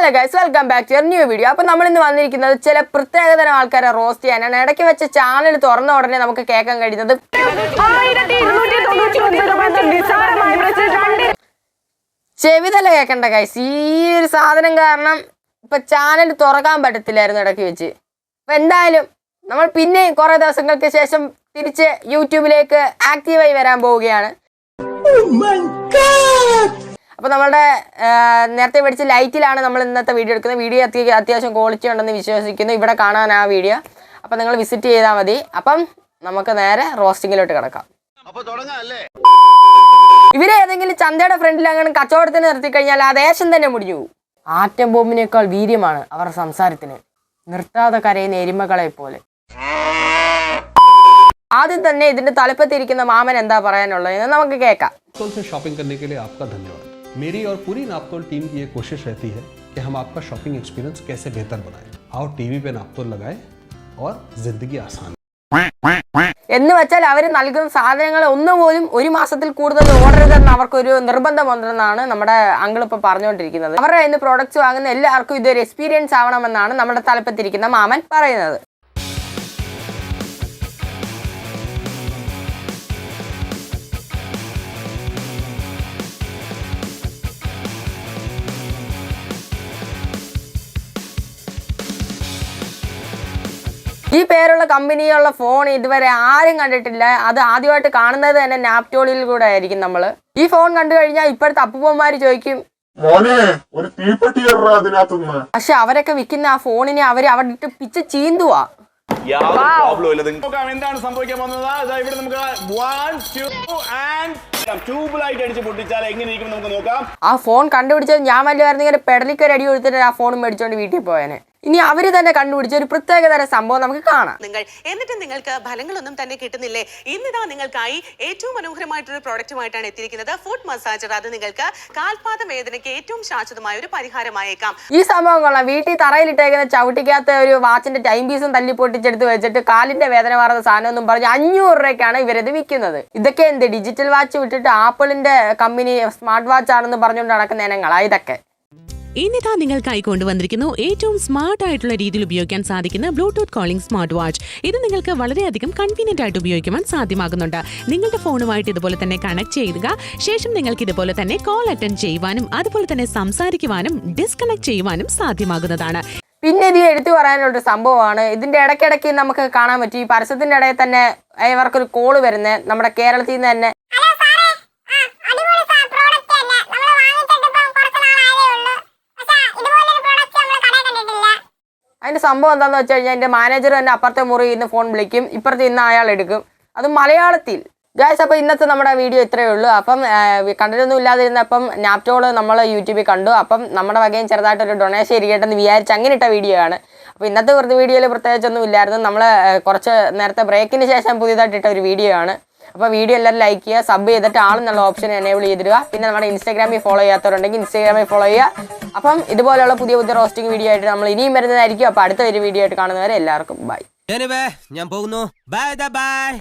Hello guys welcome back to new video അപ്പോൾ നമ്മൾ ഇന്ന് വന്നിരിക്കുന്നത് ചില പ്രത്യേകതരം ആൾക്കാരെ റോസ്റ്റ് ചെയ്യാനാണ്. ഇടയ്ക്ക് വെച്ച ചാനൽ തുറന്ന ഉടനെ നമുക്ക് കേൾക്കാൻ കഴിയുന്നത് ചെവിതല കേൾക്കണ്ട ഗൈസ് ഈ ഒരു സാധനം കാരണം ഇപ്പൊ ചാനൽ തുറക്കാൻ പറ്റത്തില്ലായിരുന്നു ഇടയ്ക്ക് വെച്ച്. അപ്പൊ എന്തായാലും നമ്മൾ പിന്നെ കുറെ ദിവസങ്ങൾക്ക് ശേഷം തിരിച്ച് യൂട്യൂബിലേക്ക് ആക്റ്റീവായി വരാൻ പോവുകയാണ്. അപ്പോൾ നമ്മുടെ നേരത്തെ മേടിച്ച ലൈറ്റിലാണ് നമ്മൾ ഇന്നത്തെ വീഡിയോ എടുക്കുന്നത്. വീഡിയോ അത്യ അത്യാവശ്യം ക്വാളിറ്റി ഉണ്ടെന്ന് വിശ്വസിക്കുന്നു. ഇവിടെ കാണാൻ ആ വീഡിയോ. അപ്പോൾ നിങ്ങൾ വിസിറ്റ് ചെയ്താൽ മതി. അപ്പം നമുക്ക് നേരെ റോസ്റ്റിങ്ങിലോട്ട് കിടക്കാം. അപ്പോൾ ഇവരെ ഏതെങ്കിലും ചന്തയുടെ ഫ്രണ്ടിൽ അങ്ങനെ കച്ചവടത്തിന് നിർത്തിക്കഴിഞ്ഞാൽ ആ ദേശം തന്നെ മുടിഞ്ഞു ആറ്റം ബോംബിനേക്കാൾ വീര്യമാണ് അവർ സംസാരത്തിന്. നിർത്താതെ കരയുന്ന എരുമകളെ പോലെ. ആദ്യം തന്നെ ഇതിന്റെ തലപ്പത്തിരിക്കുന്ന മാമൻ എന്താ പറയാനുള്ളത് എന്ന് നമുക്ക് കേൾക്കാം. ഷോപ്പിംഗ് ധന്യവാദം शॉपिंग करने के लिए आपका धन्यवाद मेरी और पूरी नापतोल टीम की ये कोशिश रहती है कि हम आपका शॉपिंग एक्सपीरियंस कैसे बेहतर बनाएं आओ टीवी पे नापतोल लगाएं और जिंदगी आसान എന്ന് വെച്ചാൽ അവർ നൽകുന്ന സാധനങ്ങൾ ഒന്നുപോലും ഒരു മാസത്തിൽ കൂടുതൽ ഓടരുതെന്ന് അവർക്കൊരു നിർബന്ധമുണ്ടെന്നാണ് നമ്മുടെ അങ്കിൾ ഇപ്പോൾ പറഞ്ഞുകൊണ്ടിരിക്കുന്നത് അവരുടെ കയ്യിൽ നിന്ന് പ്രോഡക്റ്റ്സ് വാങ്ങുന്ന എല്ലാവർക്കും ഇതൊരു എക്സ്പീരിയൻസ് ആവണമെന്നാണ് നമ്മുടെ തലപ്പത്തിരിക്കുന്ന മാമൻ പറയുന്നത് ഈ പേരുള്ള കമ്പനിയുള്ള ഫോൺ ഇതുവരെ ആരും കണ്ടിട്ടില്ല. അത് ആദ്യമായിട്ട് കാണുന്നത് തന്നെ നാപ്റ്റോളിൽ കൂടെ ആയിരിക്കും നമ്മൾ ഈ ഫോൺ കണ്ടു കഴിഞ്ഞാൽ ഇപ്പോഴത്തെ അപ്പുപ്പന്മാര് ചോദിക്കും മോനെ ഒരു തീപ്പെട്ടി കയറാ അതിനകത്തുനിന്ന്. പക്ഷെ അവരൊക്കെ വിൽക്കുന്ന ആ ഫോണിനെ അവർ അവിടെ ഇട്ട് പിച്ച് ചീന്തുവാ. എന്താണ് സംഭവിക്കാൻ പോകുന്നത്? ഇതാ ഇവിടെ നമുക്ക് one two and tube light അടിച്ച് പൊട്ടിച്ചാൽ എങ്ങനെയിരിക്കും നമുക്ക് നോക്കാം. ആ ഫോൺ കണ്ടുപിടിച്ചത് ഞാൻ വലിയ പെടലിക്ക് ഒരു അടി കൊടുത്തിട്ട് ആ ഫോൺ മേടിച്ചോണ്ട് വീട്ടിൽ പോയേനെ. ഇനി അവർ തന്നെ കണ്ടുപിടിച്ച ഒരു പ്രത്യേകതര സംഭവം നമുക്ക് കാണാം. നിങ്ങൾ എന്നിട്ട് നിങ്ങൾക്ക് ഫലങ്ങളൊന്നും തന്നെ കിട്ടുന്നില്ലേ? ഇന്നിതാ നിങ്ങൾക്കായി ഏറ്റവും മനോഹരമായിട്ടൊരു പ്രോഡക്റ്റുമായിട്ടാണ് എത്തിയിരിക്കുന്നത് ഫുഡ് മസാജർ. അത് നിങ്ങൾക്ക് കാൽപാദ വേദനയ്ക്ക് ഏറ്റവും ശാശ്വതമായ ഒരു പരിഹാരമായേക്കാം. ഈ സംഭവം കൊള്ളാം. വീട്ടിൽ തറയിലിട്ടേക്കുന്ന ചവിട്ടിക്കാത്ത ഒരു വാച്ചിന്റെ ടൈം പീസും തല്ലി പൊട്ടിച്ചെടുത്ത് വെച്ചിട്ട് കാലിന്റെ വേദന മാറുന്ന സാധനം എന്നും പറഞ്ഞ് അഞ്ഞൂറ് രൂപയ്ക്കാണ് ഇവരത് വിൽക്കുന്നത്. ഇതൊക്കെ എന്ത് ഡിജിറ്റൽ വാച്ച് വിട്ടിട്ട് ആപ്പിളിന്റെ കമ്പനി സ്മാർട്ട് വാച്ച് ആണെന്ന് പറഞ്ഞുകൊണ്ട് നടക്കുന്ന ഇനങ്ങളാ ഇതൊക്കെ. ഇന്നിതാ നിങ്ങൾക്കായി കൊണ്ടുവന്നിരിക്കുന്നു ഏറ്റവും സ്മാർട്ട് ആയിട്ടുള്ള രീതിയിൽ ഉപയോഗിക്കാൻ സാധിക്കുന്ന ബ്ലൂടൂത്ത് കോളിംഗ് സ്മാർട്ട് വാച്ച് ഇത് നിങ്ങൾക്ക് വളരെയധികം കൺവീനിയന്റ് ആയിട്ട് ഉപയോഗിക്കുവാൻ സാധ്യമാകുന്നുണ്ട്. നിങ്ങളുടെ ഫോണുമായിട്ട് ഇതുപോലെ തന്നെ കണക്ട് ചെയ്യുക. ശേഷം നിങ്ങൾക്ക് ഇതുപോലെ തന്നെ കോൾ അറ്റൻഡ് ചെയ്യുവാനും അതുപോലെ തന്നെ സംസാരിക്കുവാനും ഡിസ്കണക്ട് ചെയ്യുവാനും സാധ്യമാകുന്നതാണ്. പിന്നെ ഇത് എടുത്തു പറയാനുള്ള പറയാനുള്ളൊരു സംഭവമാണ്. ഇതിന്റെ ഇടയ്ക്കിടയ്ക്ക് നമുക്ക് കാണാൻ പറ്റും. ഈ പരസ്യത്തിന്റെ ഇടയിൽ തന്നെ ഇവർക്കൊരു കോൾ വരുന്നത് നമ്മുടെ കേരളത്തിൽ നിന്ന് തന്നെ അതിന്റെ സംഭവം എന്താണെന്ന് വെച്ച് കഴിഞ്ഞാൽ എന്റെ മാനേജർ തന്നെ അപ്പുറത്തെ മുറി ഇന്ന് ഫോൺ വിളിക്കും. ഇപ്പുറത്ത് ഇന്ന് അയാൾ എടുക്കും. അത് മലയാളത്തിൽ. ഗായ്സ് അപ്പോൾ ഇന്നത്തെ നമ്മുടെ വീഡിയോ ഇത്രയേ ഉള്ളൂ. അപ്പം കണ്ടിട്ടൊന്നും ഇല്ലാതിരുന്നപ്പം നാപ്റ്റോൾ നമ്മൾ യൂട്യൂബിൽ കണ്ടു. അപ്പം നമ്മുടെ വകയും ചെറുതായിട്ടൊരു ഡൊണേഷൻ ഇരിക്കട്ടെന്ന് വിചാരിച്ച് അങ്ങനെ ഇട്ട വീഡിയോ ആണ്. അപ്പോൾ ഇന്നത്തെ വെറുതെ വീഡിയോയിൽ പ്രത്യേകിച്ചൊന്നും ഇല്ലായിരുന്നു. നമ്മൾ കുറച്ച് നേരത്തെ ബ്രേക്കിന് ശേഷം പുതിയതായിട്ട് ഇട്ട ഒരു വീഡിയോ ആണ്. അപ്പോൾ വീഡിയോ എല്ലാവരും ലൈക്ക് ചെയ്യുക സബ് ചെയ്തിട്ട് ആളെന്നുള്ള ഓപ്ഷൻ എനേബിൾ ചെയ്തിടുക. പിന്നെ നമ്മുടെ ഇൻസ്റ്റാഗ്രാമിൽ ഫോളോ ചെയ്യാത്തവരുണ്ടെങ്കിൽ ഇൻസ്റ്റാഗ്രാമിൽ ഫോളോ ചെയ്യുക. അപ്പം ഇതുപോലെയുള്ള പുതിയ പുതിയ റോസ്റ്റിംഗ് വീഡിയോ ആയിട്ട് നമ്മൾ ഇനിയും വരുന്നതായിരിക്കും. അപ്പോൾ അടുത്ത ഒരു വീഡിയോ ആയിട്ട് കാണുന്നവരെ എല്ലാവർക്കും ബൈ ഞാൻ പോകുന്നു. Bye bye